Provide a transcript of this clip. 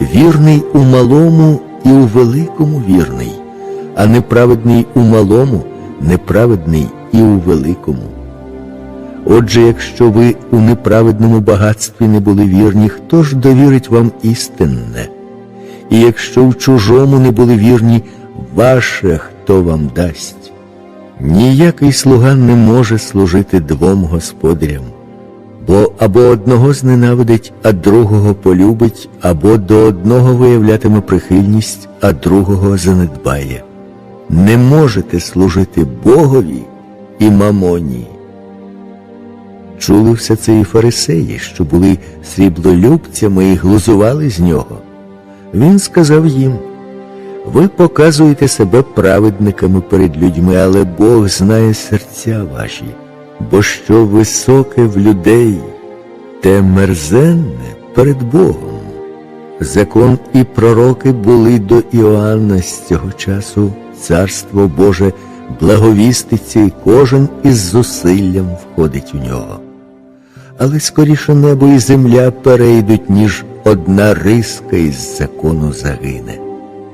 вірний у малому і у великому вірний, а неправедний у малому, неправедний і у великому. Отже, якщо ви у неправедному багатстві не були вірні, хто ж довірить вам істинне? І якщо в чужому не були вірні, ваше хто вам дасть? Ніякий слуга не може служити двом господарям, бо або одного зненавидить, а другого полюбить, або до одного виявлятиме прихильність, а другого занедбає. Не можете служити Богові і мамоні. Чули все це і фарисеї, що були сріблолюбцями і глузували з нього. Він сказав їм, ви показуєте себе праведниками перед людьми, але Бог знає серця ваші, бо що високе в людей, те мерзенне перед Богом. Закон і пророки були до Іоанна з цього часу, царство Боже благовіститься, і кожен із зусиллям входить у нього. Але скоріше небо і земля перейдуть, ніж одна риска із закону загине.